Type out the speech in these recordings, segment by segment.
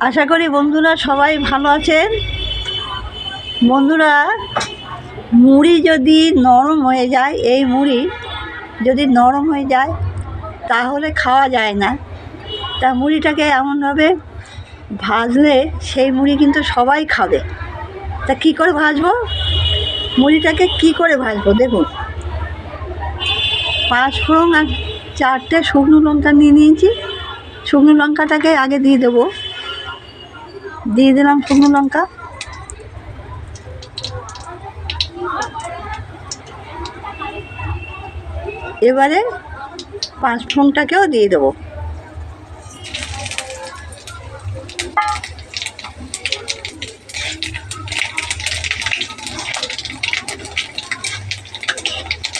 আশা করি বন্ধুরা সবাই ভালো আছেন। বন্ধুরা, মুড়ি যদি নরম হয়ে যায়, এই মুড়ি যদি নরম হয়ে যায়, তাহলে খাওয়া যায় না। তা মুড়িটাকে এমনভাবে ভাজলে সেই মুড়ি কিন্তু সবাই খাবে। তা কী করে ভাজবো? মুড়িটাকে কি করে ভাজবো? দেখুন। পাঁচ ফোড়ন আর চারটে শুকনো লঙ্কা নিয়ে নিয়েছি। শুকনো লঙ্কাটাকে আগে দিয়ে দেবো। দিয়ে দিলাম শুকনো লঙ্কা। এবারে পাঁচ ফোড়নটাকেও দিয়ে দেবো।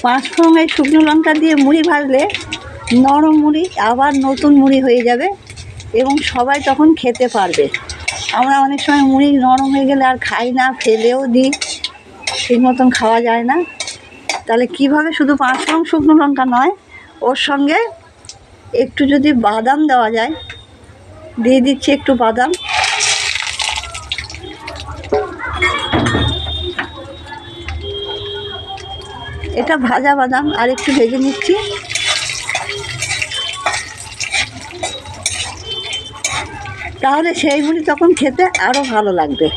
পাঁচ ফোড়ন শুকনো লঙ্কা দিয়ে মুড়ি ভাজলে নরম মুড়ি, আবার নতুন মুড়ি হয়ে যাবে এবং সবাই তখন খেতে পারবে। আমরা অনেক সময় মুড়ি নরম হয়ে গেলে আর খাই না, ফেলেও দিই, ঠিক মতন খাওয়া যায় না। তাহলে কীভাবে শুধু পাঁচ ফোড়ন শুকনো লঙ্কা নয়, ওর সঙ্গে একটু যদি বাদাম দেওয়া যায়, দিয়ে দিচ্ছি একটু বাদাম। এটা ভাজা বাদাম আর একটু ভেজে নিচ্ছি। তাহলে সেইগুলি তখন খেতে আরও ভালো লাগবে।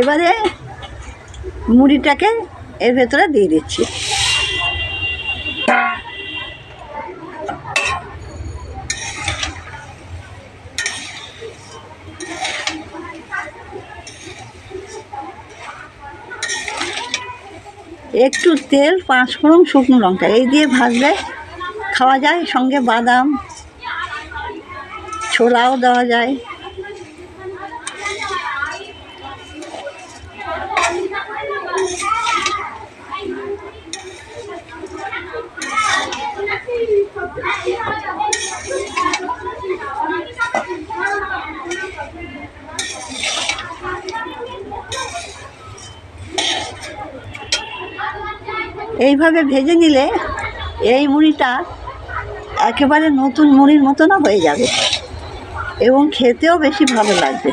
এবারে মুড়িটাকে এর ভেতরে দিয়ে দিচ্ছি। একটু তেল পাঁচ ফোড়ন শুকনো লঙ্কা। এই দিয়ে ভাজলে খাওয়া যায়। সঙ্গে বাদাম, ছোলাও দেওয়া যায়। এইভাবে ভেজে নিলে এই মুড়িটা একেবারে নতুন মুড়ির মতনও হয়ে যাবে এবং খেতেও বেশি ভালো লাগবে।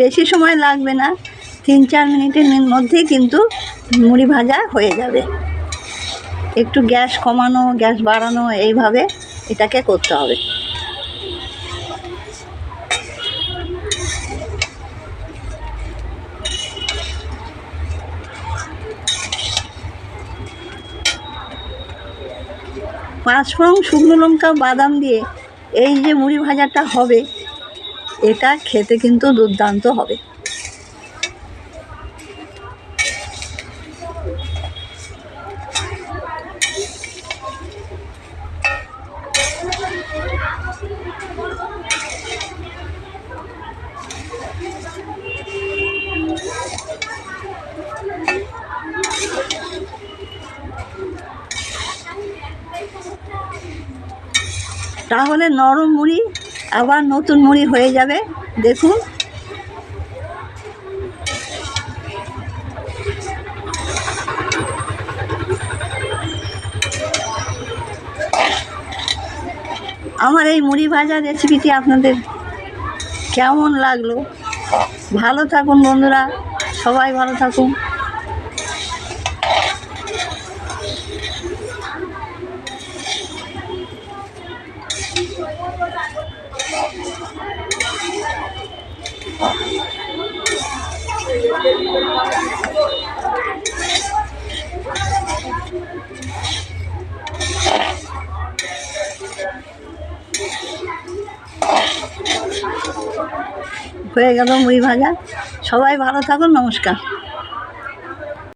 বেশি সময় লাগবে না, তিন চার মিনিটের মধ্যেই কিন্তু মুড়ি ভাজা হয়ে যাবে। একটু গ্যাস কমানো, গ্যাস বাড়ানো, এইভাবে এটাকে করতে হবে। পাঁচফোড়ন শুকনো লঙ্কা, বাদাম দিয়ে এই যে মুড়ি ভাজাটা হবে এটা খেতে কিন্তু দুর্দান্ত হবে। তাহলে নরম মুড়ি আবার নতুন মুড়ি হয়ে যাবে, দেখুন। আমার এই মুড়ি ভাজা রেসিপিটি আপনাদের কেমন লাগল? ভালো থাকুন বন্ধুরা, সবাই ভালো থাকুন। হয়ে গেল মুড়ি ভাজা। সবাই ভালো থাকুন নমস্কার।